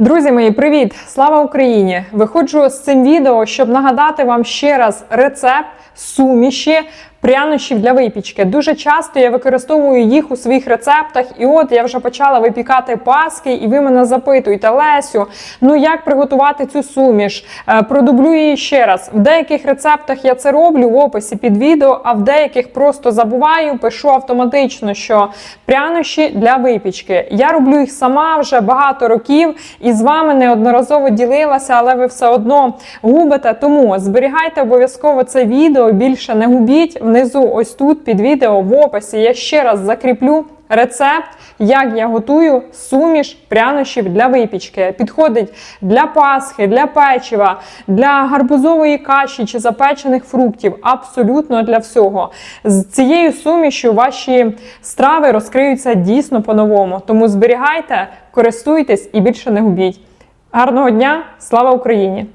Друзі мої, привіт! Слава Україні! Виходжу з цим відео, щоб нагадати вам ще раз рецепт суміші прянощів для випічки. Дуже часто я використовую їх у своїх рецептах, і от я вже почала випікати паски, і ви мене запитуєте, Лесю, ну як приготувати цю суміш? Е, Продублю її ще раз. В деяких рецептах я це роблю в описі під відео, а в деяких просто забуваю, пишу автоматично, що прянощі для випічки. Я роблю їх сама вже багато років і з вами неодноразово ділилася, але ви все одно губите. Тому зберігайте обов'язково це відео, більше не губіть. Внизу, ось тут під відео в описі я ще раз закріплю. Рецепт, як я готую суміш прянощів для випічки. Підходить для пасхи, для печива, для гарбузової каші чи запечених фруктів. Абсолютно для всього. З цією сумішю ваші страви розкриються дійсно по-новому. Тому зберігайте, користуйтесь і більше не губіть. Гарного дня! Слава Україні!